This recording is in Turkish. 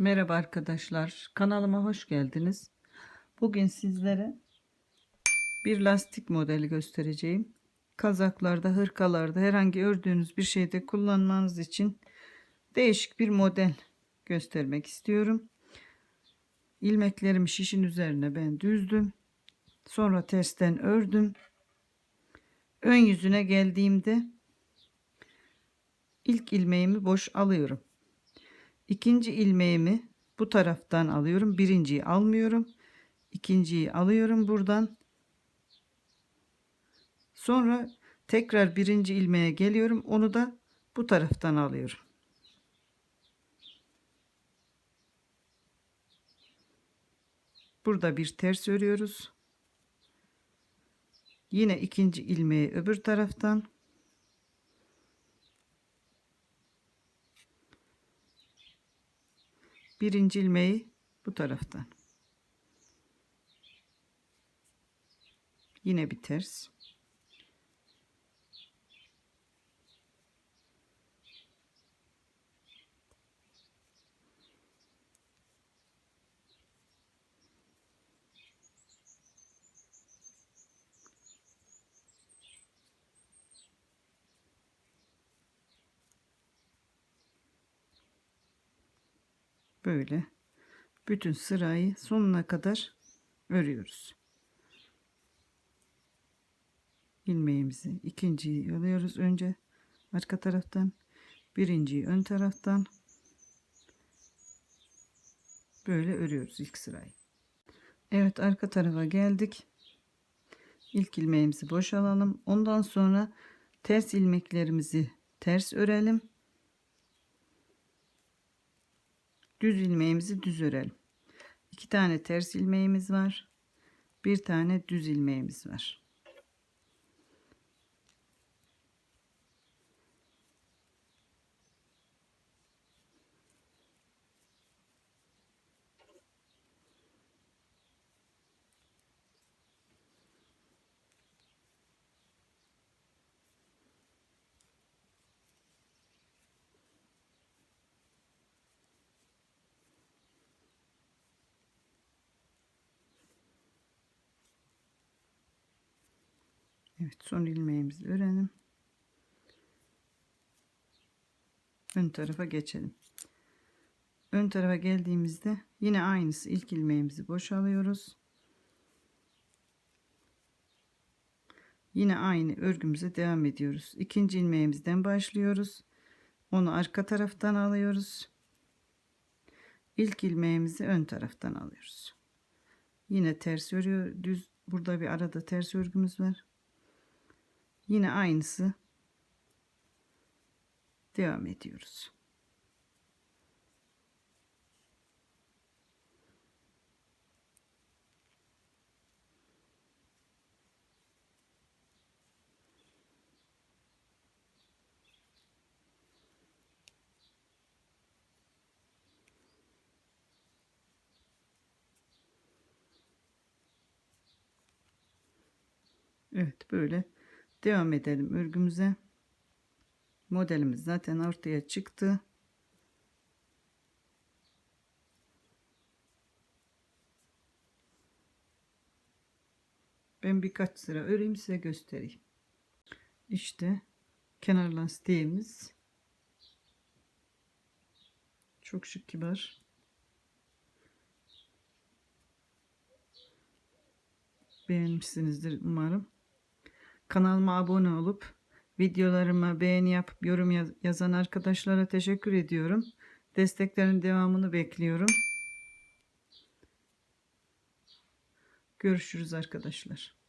Merhaba arkadaşlar. Kanalıma hoş geldiniz. Bugün sizlere bir lastik modeli göstereceğim. Kazaklarda, hırkalarda, herhangi ördüğünüz bir şeyde kullanmanız için değişik bir model göstermek istiyorum. İlmeklerimi şişin üzerine ben düzdüm. Sonra tersten ördüm. Ön yüzüne geldiğimde ilk ilmeğimi boş alıyorum. İkinci ilmeğimi bu taraftan alıyorum. Birinciyi almıyorum. İkinciyi alıyorum buradan. Sonra tekrar birinci ilmeğe geliyorum. Onu da bu taraftan alıyorum. Burada bir ters örüyoruz. Yine ikinci ilmeği öbür taraftan birinci ilmeği bu taraftan. Yine bir ters. Böyle bütün sırayı sonuna kadar örüyoruz. ilmeğimizi ikinciyi alıyoruz önce arka taraftan birinciyi ön taraftan böyle örüyoruz ilk sırayı. Evet arka tarafa geldik. İlk ilmeğimizi boş alalım. Ondan sonra ters ilmeklerimizi ters örelim. Düz ilmeğimizi düz örelim. İki tane ters ilmeğimiz var. Bir tane düz ilmeğimiz var. Evet son ilmeğimizi örelim. Ön tarafa geçelim. Ön tarafa geldiğimizde yine aynısı ilk ilmeğimizi boşalıyoruz. Yine aynı örgümüze devam ediyoruz. İkinci ilmeğimizden başlıyoruz. Onu arka taraftan alıyoruz. İlk ilmeğimizi ön taraftan alıyoruz. Yine ters örüyor. Düz burada bir arada ters örgümüz var. Yine aynısı devam ediyoruz. Evet böyle Devam edelim örgümüze. Modelimiz zaten ortaya çıktı. Ben birkaç sıra öreyim size göstereyim. İşte kenar lastiğimiz. Çok şık kibar. Beğenmişsinizdir umarım. Kanalıma abone olup videolarıma beğeni yapıp yorum yazan arkadaşlara teşekkür ediyorum. Desteklerin devamını bekliyorum. Görüşürüz arkadaşlar.